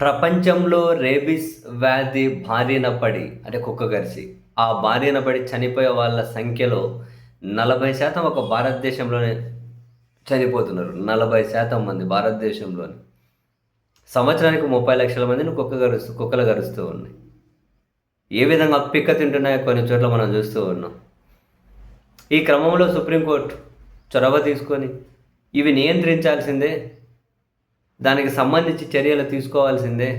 ప్రపంచంలో రేబిస్ వ్యాధి బారిన పడి అంటే కుక్క గరిచి ఆ బారిన పడి చనిపోయే వాళ్ళ సంఖ్యలో నలభై శాతం ఒక భారతదేశంలోనే చనిపోతున్నారు. నలభై శాతం మంది భారతదేశంలోని. సంవత్సరానికి ముప్పై లక్షల మందిని కుక్క గరుస్తూ కుక్కలు గరుస్తూ ఉన్నాయి. ఏ విధంగా పిక్క తింటున్నాయో కొన్ని చోట్ల మనం చూస్తూ ఉన్నాం. ఈ క్రమంలో సుప్రీంకోర్టు చొరవ తీసుకొని ఇవి నియంత్రించాల్సిందే దానికి సంబంధించి చర్యలు తీసుకోవాల్సిందే.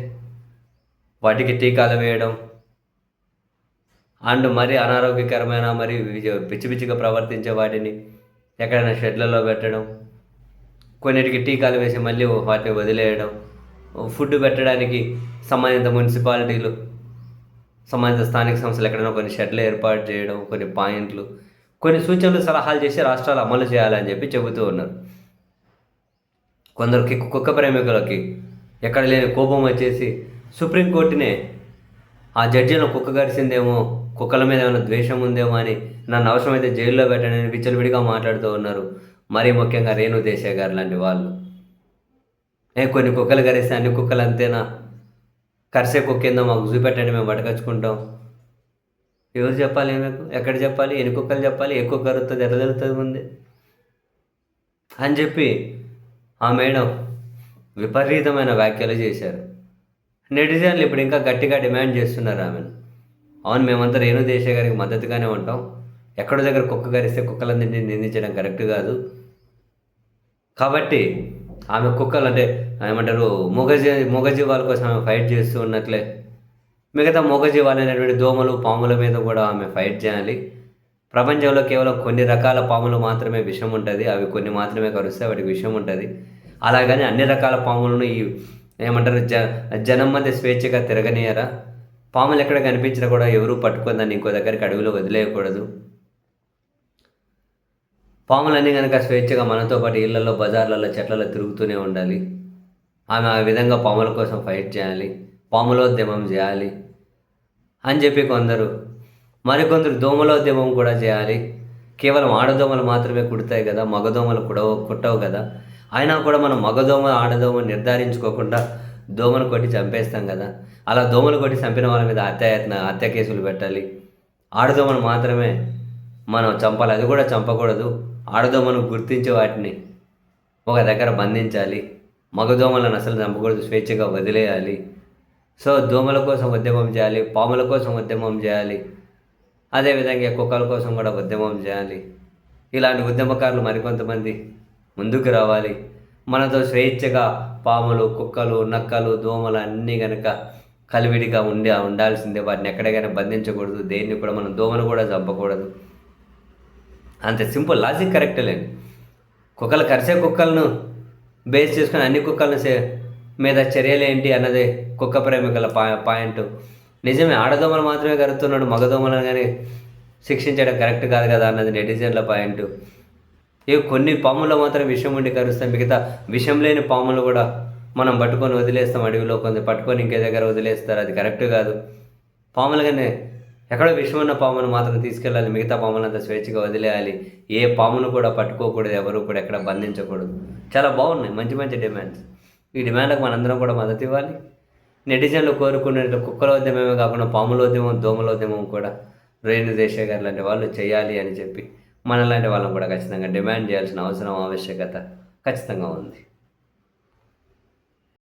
వాటికి టీకాలు వేయడం. అండ్ మరి అనారోగ్యకరమైన మరి పిచ్చిపిచ్చిగా ప్రవర్తించే వాటిని ఎక్కడైనా షెడ్లలో పెట్టడం. కొన్నిటికి టీకాలు వేసి మళ్ళీ వాటిని వదిలేయడం. ఫుడ్ పెట్టడానికి సంబంధిత మున్సిపాలిటీలు సంబంధిత స్థానిక సంస్థలు ఎక్కడైనా కొన్ని షెడ్లు ఏర్పాటు చేయడం కొన్ని పాయింట్లు కొన్ని సూచనలు సలహాలు చేసి రాష్ట్రాలు అమలు చేయాలని చెప్పి చెబుతూ ఉన్నారు. కొందరికి కుక్క ప్రేమికులకి ఎక్కడ లేని కోపం వచ్చేసి సుప్రీంకోర్టునే ఆ జడ్జిలను కుక్క గడిచిందేమో కుక్కల మీద ఏమైనా ద్వేషం ఉందేమో అని నన్ను అవసరమైతే జైల్లో పెట్టానని విచ్చలవిడిగా మాట్లాడుతూ ఉన్నారు. మరీ ముఖ్యంగా రేణు దేశాయ్ గారు లాంటి వాళ్ళు. ఏ కొన్ని కుక్కలు కరిస్తే అన్ని కుక్కలు అంతేనా? కరిసే కుక్క ఏందో మాకు చూపెట్టండి మేము పట్టుకొచ్చుకుంటాం ఎవరు చెప్పాలి మీకు? ఎక్కడ చెప్పాలి? ఎన్ని కుక్కలు చెప్పాలి? ఏ కుక్క కరుతుంది ఎర్ర తెలుస్తుంది ముందే. అని చెప్పి ఆ మేడం విపరీతమైన వ్యాఖ్యలు చేశారు. నెటిజన్లు ఇప్పుడు ఇంకా గట్టిగా డిమాండ్ చేస్తున్నారు ఆమెను. అవును మేమంతా రేణు దేశ గారికి మద్దతుగానే ఉంటాం. ఎక్కడో దగ్గర కుక్క గరిస్తే కుక్కలందరినీ నిందించడం కరెక్ట్ కాదు. కాబట్టి ఆమె కుక్కలు అంటే ఏమంటారు మూగజీ మూగజీవాల కోసం ఆమె ఫైట్ చేస్తూ ఉన్నట్లే. మిగతా మూగజీవాలు అనేటువంటి దోమలు పాముల మీద కూడా ఆమె ఫైట్ చేయాలి. ప్రపంచంలో కేవలం కొన్ని రకాల పాములు మాత్రమే విషం ఉంటుంది. అవి కొన్ని మాత్రమే కరుస్తాయి వాటికి విషం ఉంటుంది. అలాగని అన్ని రకాల పాములను ఈ ఏమంటారు జ జనం మధ్య స్వేచ్ఛగా తిరగనీయరా? పాములు ఎక్కడ కనిపించినా కూడా ఎవరూ దాన్ని ఇంకో దగ్గరికి అడవిలో వదిలేయకూడదు. పాములన్నీ కనుక స్వేచ్ఛగా మనతో పాటు ఇళ్ళలో బజార్లలో చెట్లలో తిరుగుతూనే ఉండాలి. ఆమె ఆ విధంగా పాముల కోసం ఫైట్ చేయాలి. పాములోద్యమం చేయాలి అని చెప్పి కొందరు మరికొందరు దోమలోద్యమం కూడా చేయాలి. కేవలం ఆడదోమలు మాత్రమే కుడతాయి కదా మగదోమలు కుడవ కుట్టవు కదా. అయినా కూడా మనం మగదోమ ఆడదోమ నిర్ధారించుకోకుండా దోమలు కొట్టి చంపేస్తాం కదా. అలా దోమలు కొట్టి చంపిన వాళ్ళ మీద హత్యాయత్న హత్య కేసులు పెట్టాలి. ఆడదోమను మాత్రమే మనం చంపాలి. అది కూడా చంపకూడదు. ఆడదోమను గుర్తించే వాటిని ఒక దగ్గర బంధించాలి. మగదోమలను అసలు చంపకూడదు. స్వేచ్ఛగా వదిలేయాలి. సో దోమల కోసం ఉద్యమం చేయాలి పాముల కోసం ఉద్యమం చేయాలి. అదేవిధంగా కుక్కల కోసం కూడా ఉద్యమం చేయాలి. ఇలాంటి ఉద్యమకారులు మరికొంతమంది ముందుకు రావాలి. మనతో స్వేచ్ఛగా పాములు కుక్కలు నక్కలు దోమలు అన్నీ కనుక కలివిడిగా ఉండి ఉండాల్సిందే. వాటిని ఎక్కడికైనా బంధించకూడదు. దేన్ని కూడా మనం దోమను కూడా చంపకూడదు. అంత సింపుల్ లాజిక్ కరెక్ట్ లేదు. కుక్కలు కరిసే కుక్కలను బేస్ చేసుకుని అన్ని కుక్కలను మీద చర్యలు ఏంటి అన్నది కుక్క ప్రేమికుల పా పాయింట్. నిజమే ఆడదోమలు మాత్రమే కరుతున్నాడు మగదోమలను కానీ శిక్షించడం కరెక్ట్ కాదు కదా అన్నది నెటిజన్ల పాయింట్. ఇవి కొన్ని పాముల్లో మాత్రం విషం ఉండి కరుస్తాం మిగతా విషం లేని పాములు కూడా మనం పట్టుకొని వదిలేస్తాం అడవిలో కొంత పట్టుకొని ఇంకే దగ్గర వదిలేస్తారు అది కరెక్ట్ కాదు. పాములుగానే ఎక్కడో విషం ఉన్న పామును మాత్రం తీసుకెళ్ళాలి మిగతా పాములంతా స్వేచ్ఛగా వదిలేయాలి. ఏ పామును కూడా పట్టుకోకూడదు ఎవరు కూడా ఎక్కడ బంధించకూడదు. చాలా బాగున్నాయి మంచి మంచి డిమాండ్స్. ఈ డిమాండ్లకు మనందరం కూడా మద్దతు ఇవ్వాలి. నెటిజన్లు కోరుకునే కుక్కల ఉద్యమమే కాకుండా పాముల ఉద్యమం దోమల ఉద్యమం కూడా రేణు దేశే గారు లాంటి వాళ్ళు చేయాలి అని చెప్పి మనలాంటి వాళ్ళని కూడా ఖచ్చితంగా డిమాండ్ చేయాల్సిన అవసరం ఆవశ్యకత ఖచ్చితంగా ఉంది.